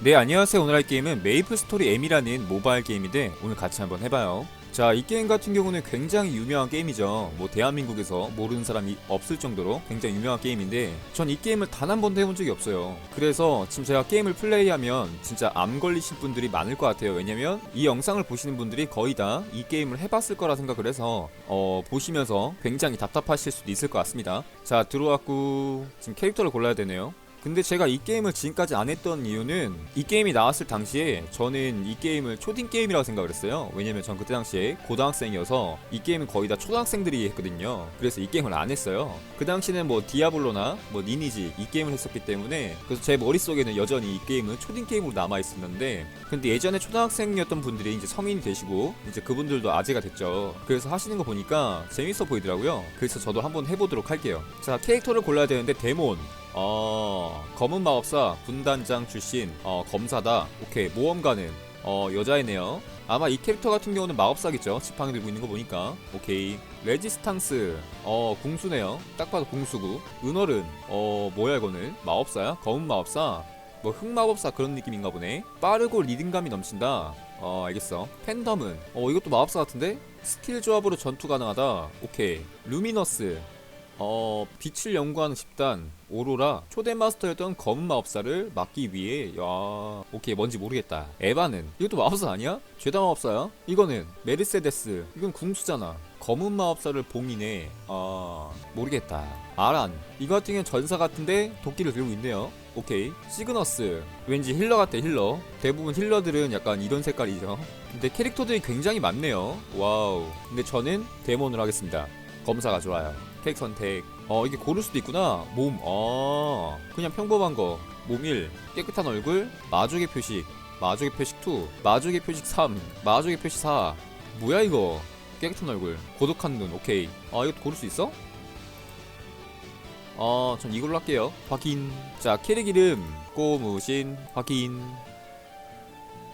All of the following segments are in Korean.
네 안녕하세요. 오늘 할 게임은 메이플 스토리 M이라는 모바일 게임인데 오늘 같이 한번 해봐요. 자 이 게임 같은 경우는 굉장히 유명한 게임이죠. 뭐 대한민국에서 모르는 사람이 없을 정도로 굉장히 유명한 게임인데 전 이 게임을 단 한 번도 해본 적이 없어요. 그래서 지금 제가 게임을 플레이하면 진짜 암 걸리신 분들이 많을 것 같아요. 왜냐면 이 영상을 보시는 분들이 거의 다 이 게임을 해봤을 거라 생각을 해서 어 보시면서 굉장히 답답하실 수도 있을 것 같습니다. 자 들어왔고 지금 캐릭터를 골라야 되네요 근데 제가 이 게임을 지금까지 안 했던 이유는 이 게임이 나왔을 당시에 저는 이 게임을 초딩 게임이라고 생각을 했어요. 왜냐면 전 그때 당시에 고등학생이어서 이 게임은 거의 다 초등학생들이 했거든요. 그래서 이 게임을 안 했어요. 그 당시는 뭐 디아블로나 뭐 니니지 이 게임을 했었기 때문에 그래서 제 머릿속에는 여전히 이 게임은 초딩 게임으로 남아 있었는데 근데 예전에 초등학생이었던 분들이 이제 성인이 되시고 이제 그분들도 아재가 됐죠. 그래서 하시는 거 보니까 재밌어 보이더라고요. 그래서 저도 한번 해보도록 할게요. 자 캐릭터를 골라야 되는데 데몬 어 검은 마법사 군단장 출신 어 검사다. 오케이 모험가는 어 여자이네요. 아마 이 캐릭터 같은 경우는 마법사겠죠? 지팡이 들고 있는 거 보니까. 오케이. 레지스탕스. 어 궁수네요. 딱 봐도 궁수고. 은월은 어 뭐야 이거는? 마법사야? 검은 마법사? 뭐 흑마법사 그런 느낌인가 보네. 빠르고 리듬감이 넘친다. 어 알겠어. 팬덤은. 어 이것도 마법사 같은데? 스킬 조합으로 전투 가능하다. 오케이. 루미너스 어 빛을 연구하는 집단 오로라 초대 마스터였던 검은 마법사를 막기 위해 야 오케이 뭔지 모르겠다. 에바는. 이것도 마법사 아니야? 죄다 마법사야? 이거는 메르세데스. 이건 궁수잖아. 검은 마법사를 봉인해. 아 모르겠다. 아란. 이거 같은 경우는 전사 같은데 도끼를 들고 있네요. 오케이. 시그너스. 왠지 힐러 같아 힐러. 대부분 힐러들은 약간 이런 색깔이죠. 근데 캐릭터들이 굉장히 많네요. 와우. 근데 저는 데몬을 하겠습니다 검사가 좋아요. 캐릭 선택. 어 이게 고를 수도 있구나. 몸 어. 그냥 평범한 거 몸 1 깨끗한 얼굴. 마족의 표식. 마족의 표식 2 마족의 표식 3 마족의 표식 4 뭐야 이거? 깨끗한 얼굴. 고독한 눈. 오케이. 아 이거 고를 수 있어? 어 전 이걸로 할게요. 확인. 자 캐릭 이름. 꼬무신. 확인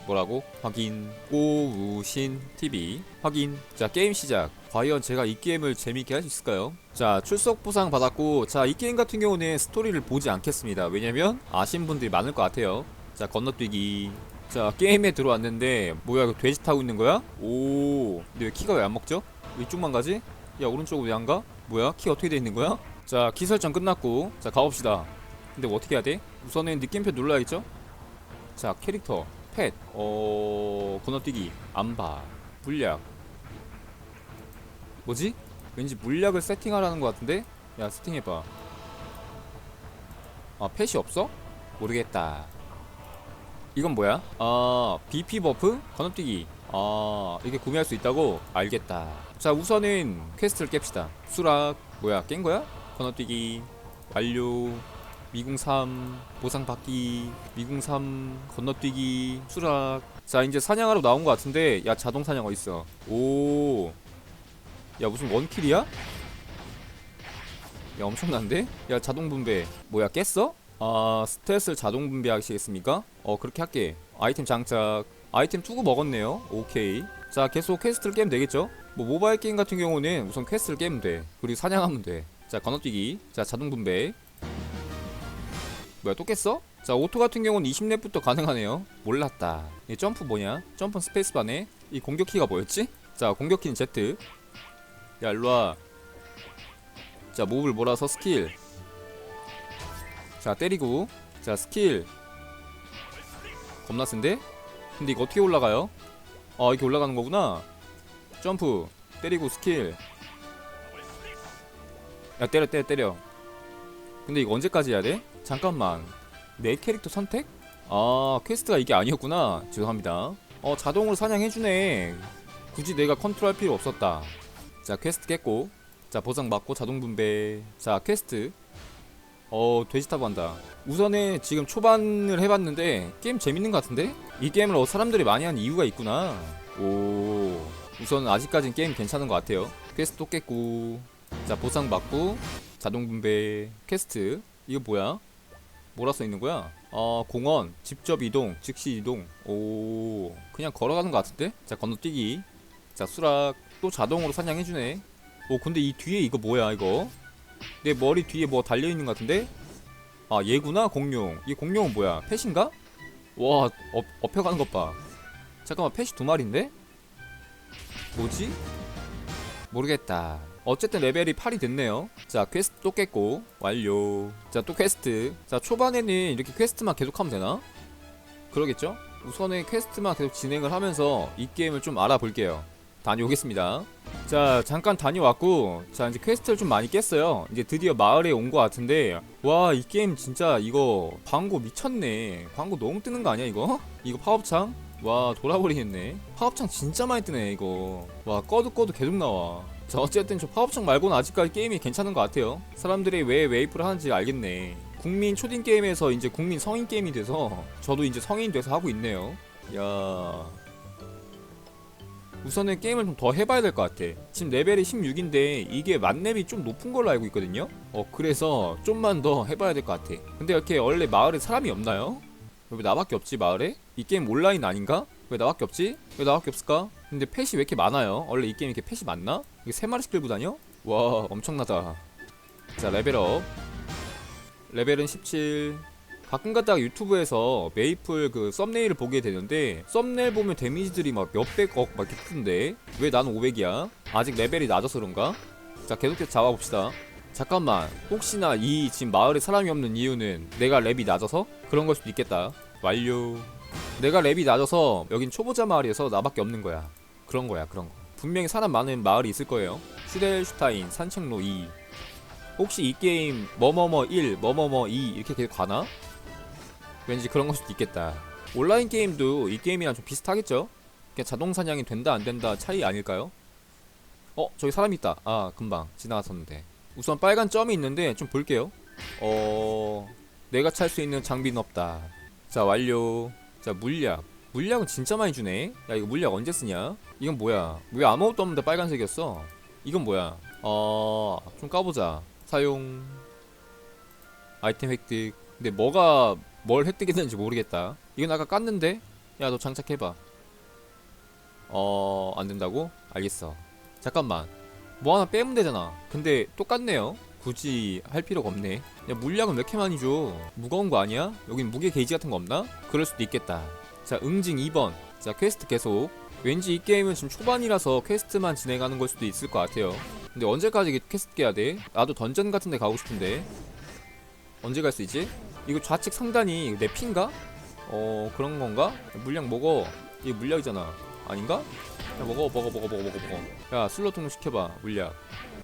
뭐라고? 확인 꼬우신 TV 확인 자 게임 시작 과연 제가 이 게임을 재밌게 할 수 있을까요? 자 출석 보상 받았고 자 이 게임 같은 경우는 스토리를 보지 않겠습니다 왜냐면 아신 분들이 많을 것 같아요 자 건너뛰기 자 게임에 들어왔는데 뭐야 그 돼지 타고 있는 거야? 오 근데 왜 키가 왜 안 먹죠? 이쪽만 가지? 야 오른쪽으로 왜안 가? 뭐야 키 어떻게 돼 있는 거야? 자 키 설정 끝났고 자 가봅시다 근데 뭐 어떻게 해야 돼? 우선은 느낌표 눌러야겠죠? 자 캐릭터 펫, 어, 건너뛰기, 안바, 물약. 뭐지? 왠지 물약을 세팅하라는 것 같은데? 야, 세팅해봐. 아, 펫이 없어? 모르겠다. 이건 뭐야? 아, BP 버프? 건너뛰기. 아, 이게 구매할 수 있다고? 알겠다. 자, 우선은 퀘스트를 깹시다. 수락, 뭐야, 깬 거야? 건너뛰기, 완료. 미궁 3 보상 받기 미궁 3 건너뛰기 수락. 자 이제 사냥하러 나온 것 같은데 야 자동 사냥 어딨어? 오 야 무슨 원킬이야? 야 엄청난데? 야 자동 분배. 뭐야 깼어? 아 스탯을 자동 분배하시겠습니까? 어 그렇게 할게. 아이템 장착. 아이템 투구 먹었네요. 오케이. 자 계속 퀘스트를 깨면 되겠죠? 뭐 모바일 게임 같은 경우는 우선 퀘스트를 깨면 돼. 그리고 사냥하면 돼자 건너뛰기. 자 자동 분배 뭐야 또 깼어? 자 오토 같은 경우는 20렙부터 가능하네요. 몰랐다. 이 점프 뭐냐? 점프는 스페이스바네 이 공격키가 뭐였지? 자 공격키는 Z. 야 일로와. 자 몹을 몰아서 스킬. 자 때리고. 자 스킬. 겁나 센데? 근데 이거 어떻게 올라가요? 아 이렇게 올라가는 거구나. 점프. 때리고 스킬. 야 때려 때려 때려 근데 이거 언제까지 해야 돼? 잠깐만. 내 캐릭터 선택? 아 퀘스트가 이게 아니었구나. 죄송합니다. 어 자동으로 사냥해주네. 굳이 내가 컨트롤할 필요 없었다. 자 퀘스트 깼고. 자 보상 받고 자동 분배. 자 퀘스트. 어 돼지 타고 한다. 우선은 지금 초반을 해봤는데 게임 재밌는 것 같은데? 이 게임을 어, 사람들이 많이 하는 이유가 있구나. 오 우선 아직까진 게임 괜찮은 것 같아요. 퀘스트 또 깼고. 자 보상 받고 자동 분배 퀘스트 이거 뭐야? 뭐라 써 있는 거야? 어 공원 직접 이동 즉시 이동 오 그냥 걸어가는 것 같은데? 자 건너뛰기 자 수락 또 자동으로 사냥해주네 오 근데 이 뒤에 이거 뭐야 이거 내 머리 뒤에 뭐 달려있는 것 같은데? 아 얘구나 공룡 이 공룡은 뭐야 펫인가? 와 업, 업혀가는 것봐 잠깐만 펫이 두 마리인데? 뭐지? 모르겠다 어쨌든 레벨이 8이 됐네요. 자 퀘스트 또 깼고 완료. 자 또 퀘스트. 자 초반에는 이렇게 퀘스트만 계속하면 되나? 그러겠죠? 우선은 퀘스트만 계속 진행을 하면서 이 게임을 좀 알아볼게요. 다녀오겠습니다. 자 잠깐 다녀왔고 자 이제 퀘스트를 좀 많이 깼어요. 이제 드디어 마을에 온 것 같은데 와 이 게임 진짜 이거 광고 미쳤네. 광고 너무 뜨는 거 아니야 이거? 이거 파업창? 와 돌아버리겠네. 파업창 진짜 많이 뜨네 이거. 와 꺼도 꺼도 계속 나와 자 어쨌든 저 파업창 말고는 아직까지 게임이 괜찮은 것 같아요 사람들이 왜 웨이프를 하는지 알겠네 국민 초딩 게임에서 이제 국민 성인 게임이 돼서 저도 이제 성인 돼서 하고 있네요 야 우선은 게임을 좀 더 해봐야 될 것 같아. 지금 레벨이 16인데 이게 만렙이 좀 높은 걸로 알고 있거든요. 어 그래서 좀만 더 해봐야 될 것 같아. 근데 이렇게 원래 마을에 사람이 없나요? 왜 나밖에 없지 마을에? 이 게임 온라인 아닌가? 왜 나밖에 없지? 왜 나밖에 없을까? 근데 펫이 왜 이렇게 많아요? 원래 이 게임 이렇게 펫이 많나? 이게 세 마리씩 들고 다녀? 와 엄청나다. 자 레벨업. 레벨은 17. 가끔 가다가 유튜브에서 메이플 그 썸네일을 보게 되는데 썸네일 보면 데미지들이 막 몇백억 막 큰데 왜 나는 500이야? 아직 레벨이 낮아서 그런가? 자 계속해서 잡아봅시다 잠깐만 혹시나 이 지금 마을에 사람이 없는 이유는 내가 랩이 낮아서? 그런 걸 수도 있겠다 완료 내가 랩이 낮아서 여긴 초보자 마을이어서 나밖에 없는 거야 그런 거야 그런 거 분명히 사람 많은 마을이 있을 거예요 슈델슈타인 산책로 2 혹시 이 게임 뭐뭐뭐 1 뭐뭐뭐 2 이렇게 계속 가나? 왠지 그런 걸 수도 있겠다. 온라인 게임도 이 게임이랑 좀 비슷하겠죠? 그냥 자동 사냥이 된다 안 된다 차이 아닐까요? 어 저기 사람 있다. 아 금방 지나갔었는데. 우선 빨간 점이 있는데 좀 볼게요. 어 내가 찰 수 있는 장비는 없다. 자 완료. 자 물약. 물약은 진짜 많이 주네. 야 이거 물약 언제 쓰냐? 이건 뭐야? 왜 아무것도 없는데 빨간색이었어? 이건 뭐야? 어 좀 까보자. 사용. 아이템 획득. 근데 뭐가 뭘 획득했는지 모르겠다. 이건 아까 깠는데? 야, 너 장착해봐. 어, 안 된다고? 알겠어. 잠깐만. 뭐 하나 빼면 되잖아. 근데 똑같네요. 굳이 할 필요가 없네. 야, 물약은 왜 이렇게 많이 줘? 무거운 거 아니야? 여긴 무게 게이지 같은 거 없나? 그럴 수도 있겠다. 자, 응징 2번. 자, 퀘스트 계속. 왠지 이 게임은 지금 초반이라서 퀘스트만 진행하는 걸 수도 있을 것 같아요. 근데 언제까지 퀘스트 깨야 돼? 나도 던전 같은 데 가고 싶은데. 언제 갈 수 있지? 이거 좌측 상단이 내 핀가? 어 그런 건가? 물약 먹어 이게 물약이잖아 아닌가? 야 먹어 먹어 먹어 먹어 먹어 먹어 야 슬롯 등록 시켜봐 물약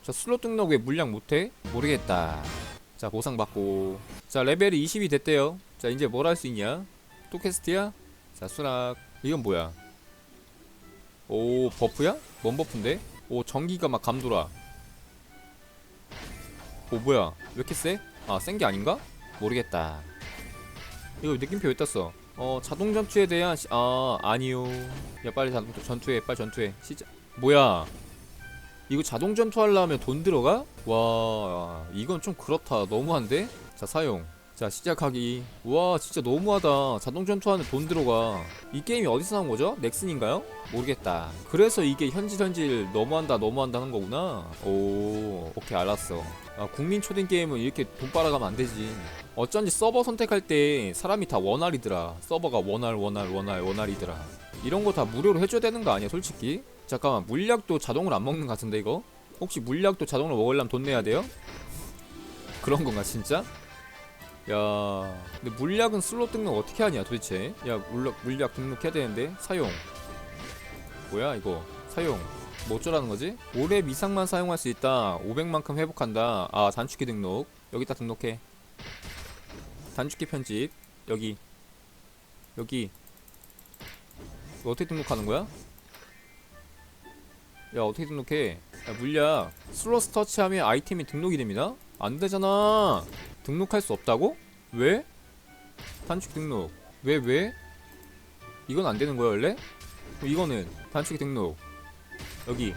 자 슬롯 등록 왜 물약 못해? 모르겠다 자 보상 받고 자 레벨이 20이 됐대요 자 이제 뭘 할 수 있냐? 또 퀘스트야? 자 수락 이건 뭐야? 오 버프야? 뭔 버프인데? 오 전기가 막 감돌아 오 뭐야 왜 이렇게 세? 아 센 게 아닌가? 모르겠다. 이거 느낌표 왜 떴어? 어 자동 전투에 대한 시... 아 아니요. 야 빨리 자동 전투해 빨리 전투해. 시작. 뭐야? 이거 자동 전투 하려면 돈 들어가? 와 이건 좀 그렇다. 너무한데? 자 사용. 자 시작하기. 와 진짜 너무하다. 자동 전투하는 돈 들어가. 이 게임이 어디서 나온 거죠? 넥슨인가요? 모르겠다. 그래서 이게 현질 현질 너무한다 너무한다 하는 거구나. 오 오케이 알았어. 아, 국민 초딩 게임은 이렇게 돈 빨아가면 안 되지. 어쩐지 서버 선택할 때 사람이 다 원활이더라. 서버가 원활, 원활, 원활, 원활이더라. 이런 거 다 무료로 해줘야 되는 거 아니야, 솔직히? 잠깐만, 물약도 자동으로 안 먹는 것 같은데, 이거? 혹시 물약도 자동으로 먹으려면 돈 내야 돼요? 그런 건가, 진짜? 야, 근데 물약은 슬롯 등록 어떻게 하냐, 도대체? 야, 물약, 물약 등록해야 되는데? 사용. 뭐야, 이거? 사용. 뭐 어쩌라는 거지? 5렙 이상만 사용할 수 있다. 500만큼 회복한다. 아, 단축키 등록. 여기다 등록해. 단축키 편집. 여기. 여기. 어떻게 등록하는 거야? 야, 어떻게 등록해? 야, 물약. 슬로스 터치하면 아이템이 등록이 됩니다? 안 되잖아. 등록할 수 없다고? 왜? 단축 등록. 왜, 왜? 이건 안 되는 거야, 원래? 이거는 단축키 등록. 여기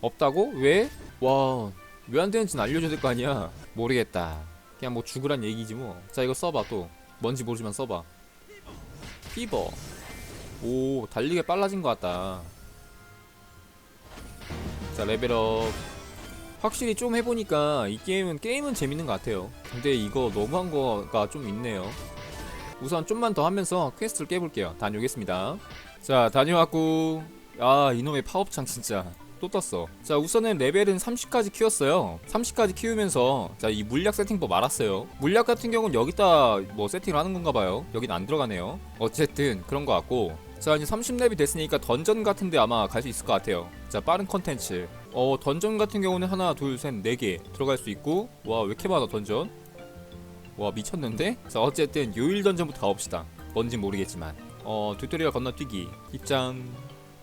없다고? 왜? 와, 왜 안 되는지는 알려줘야 될 거 아니야. 모르겠다. 그냥 뭐 죽으란 얘기지 뭐. 자, 이거 써봐 또. 뭔지 모르지만 써봐. 피버. 오, 달리기 빨라진 것 같다. 자, 레벨업. 확실히 좀 해보니까 이 게임은 게임은 재밌는 것 같아요. 근데 이거 너무한 거가 좀 있네요. 우선 좀만 더 하면서 퀘스트를 깨볼게요. 다녀오겠습니다. 자 다녀왔고. 아 이놈의 파업창 진짜. 또 떴어. 자 우선은 레벨은 30까지 키웠어요. 30까지 키우면서 자 이 물약 세팅법 알았어요. 물약 같은 경우는 여기다 뭐 세팅을 하는 건가 봐요. 여긴 안 들어가네요. 어쨌든 그런 거 같고. 자 이제 30렙이 됐으니까 던전 같은데 아마 갈 수 있을 것 같아요. 자 빠른 컨텐츠 어 던전 같은 경우는 하나 둘셋네 개 들어갈 수 있고 와 왜 이렇게 많아 던전? 와 미쳤는데? 자 어쨌든 요일 던전부터 가봅시다. 뭔진 모르겠지만. 어 튜토리얼 건너뛰기. 입장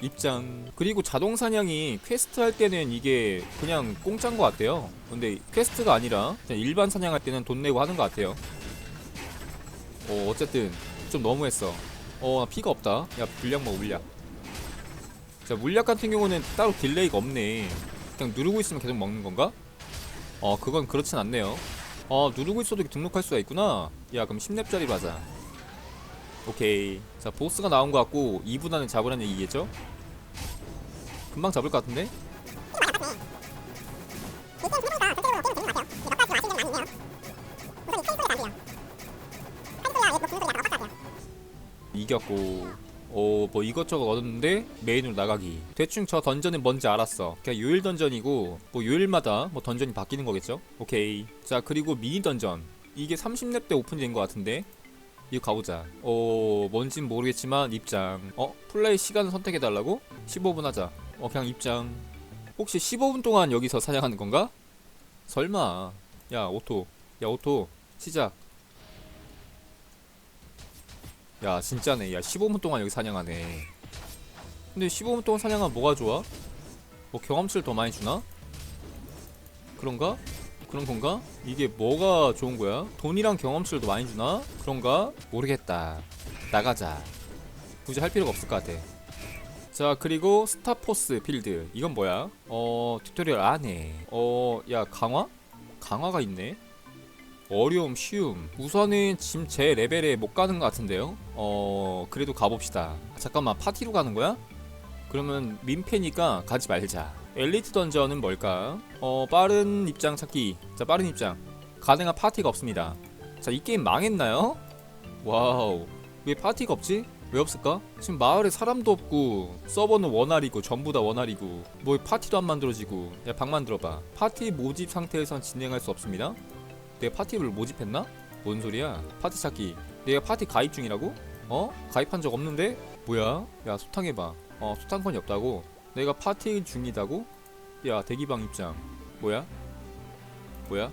입장. 그리고 자동 사냥이 퀘스트 할 때는 이게 그냥 공짜인 것 같아요. 근데 퀘스트가 아니라 그냥 일반 사냥할 때는 돈 내고 하는 것 같아요. 어 어쨌든 좀 너무했어. 어나 피가 없다. 야 물약 먹어 물약 자 물약 같은 경우는 따로 딜레이가 없네 그냥 누르고 있으면 계속 먹는 건가? 어 그건 그렇진 않네요 어 누르고 있어도 등록할 수가 있구나 야 그럼 10렙짜리로 하자 오케이 자 보스가 나온 것 같고 2분 안에 잡으라는 얘기겠죠? 금방 잡을 것 같은데? 이겼고 어 뭐 이것저것 얻었는데 메인으로 나가기. 대충 저 던전은 뭔지 알았어. 그냥 요일 던전이고 뭐 요일마다 뭐 던전이 바뀌는 거겠죠? 오케이. 자 그리고 미니 던전. 이게 30렙 때 오픈된 것 같은데? 이거 가보자. 어 뭔진 모르겠지만 입장. 어 플레이 시간을 선택해달라고? 15분 하자. 어 그냥 입장. 혹시 15분 동안 여기서 사냥하는 건가? 설마. 야 오토. 야 오토. 시작 야 진짜네 야 15분 동안 여기 사냥하네 근데 15분 동안 사냥하면 뭐가 좋아? 뭐 경험치를 더 많이 주나? 그런가? 그런 건가? 이게 뭐가 좋은 거야? 돈이랑 경험치를 더 많이 주나? 그런가? 모르겠다 나가자 굳이 할 필요가 없을 것 같아 자 그리고 스타포스 필드 이건 뭐야? 어 튜토리얼 안에 어야 강화? 강화가 있네 어려움 쉬움. 우선은 지금 제 레벨에 못 가는 것 같은데요. 어 그래도 가봅시다. 잠깐만 파티로 가는 거야? 그러면 민폐니까 가지 말자. 엘리트 던전은 뭘까? 어 빠른 입장 찾기. 자 빠른 입장. 가능한 파티가 없습니다. 자 이 게임 망했나요? 와우. 왜 파티가 없지? 왜 없을까? 지금 마을에 사람도 없고 서버는 원활이고 전부 다 원활이고 뭐 파티도 안 만들어지고. 야 방 만들어봐. 파티 모집 상태에선 진행할 수 없습니다 내가 파티를 모집했나? 뭔 소리야? 파티 찾기. 내가 파티 가입 중이라고? 어? 가입한 적 없는데? 뭐야? 야 소탕해봐. 어 소탕권이 없다고? 내가 파티 중이다고? 야 대기방 입장. 뭐야? 뭐야?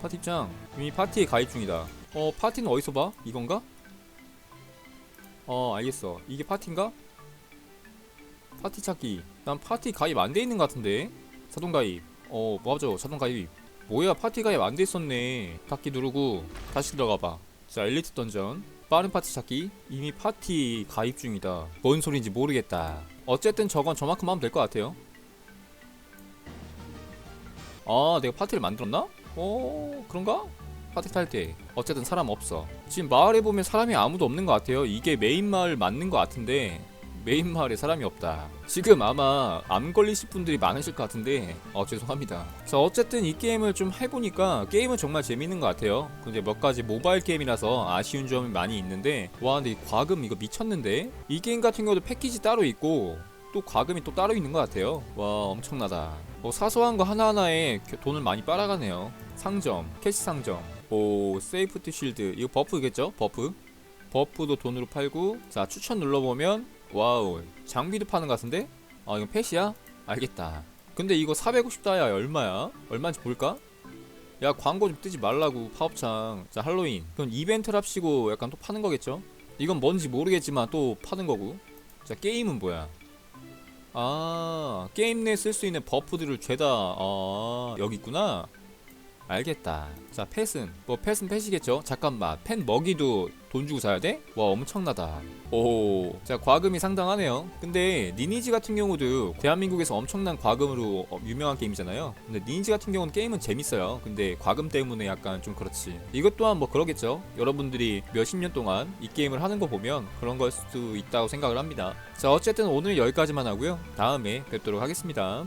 파티 입장. 이미 파티에 가입 중이다. 어 파티는 어디서 봐? 이건가? 어 알겠어. 이게 파티인가? 파티 찾기. 난 파티 가입 안 돼 있는 것 같은데. 자동 가입. 어 맞아. 자동 가입. 뭐야 파티 가입 안돼 있었네. 닫기 누르고 다시 들어가봐. 자 엘리트 던전. 빠른 파티 찾기. 이미 파티 가입 중이다. 뭔 소린지 모르겠다. 어쨌든 저건 저만큼 하면 될 것 같아요. 아 내가 파티를 만들었나? 어 그런가? 파티 탈 때. 어쨌든 사람 없어. 지금 마을에 보면 사람이 아무도 없는 것 같아요. 이게 메인 마을 맞는 것 같은데 메인 마을에 사람이 없다. 지금 아마 암 걸리실 분들이 많으실 것 같은데 어 죄송합니다. 자 어쨌든 이 게임을 좀 해보니까 게임은 정말 재밌는 것 같아요. 근데 몇 가지 모바일 게임이라서 아쉬운 점이 많이 있는데 와 근데 이 과금 이거 미쳤는데 이 게임 같은 경우도 패키지 따로 있고 또 과금이 또 따로 있는 것 같아요. 와 엄청나다. 뭐 사소한 거 하나하나에 돈을 많이 빨아가네요. 상점, 캐시 상점, 오 세이프티 쉴드 이거 버프겠죠? 버프. 버프도 돈으로 팔고 자 추천 눌러보면 와우 장비도 파는 것 같은데? 아 이건 펫이야? 알겠다 근데 이거 450다야 얼마야? 얼마인지 볼까? 야 광고 좀 뜨지 말라고 파업창 자 할로윈 그건 이벤트랍시고 약간 또 파는 거겠죠? 이건 뭔지 모르겠지만 또 파는 거고 자 게임은 뭐야? 아 게임 내 쓸 수 있는 버프들을 죄다 아 여기 있구나 알겠다. 자, 펫은 뭐 펫은 펫이겠죠. 잠깐만, 펫 먹이도 돈 주고 사야 돼? 와, 엄청나다. 오, 자 과금이 상당하네요. 근데 니니지 같은 경우도 대한민국에서 엄청난 과금으로 어, 유명한 게임이잖아요. 근데 니니지 같은 경우는 게임은 재밌어요. 근데 과금 때문에 약간 좀 그렇지. 이것 또한 뭐 그러겠죠. 여러분들이 몇십 년 동안 이 게임을 하는 거 보면 그런 걸 수도 있다고 생각을 합니다. 자, 어쨌든 오늘 여기까지만 하고요. 다음에 뵙도록 하겠습니다.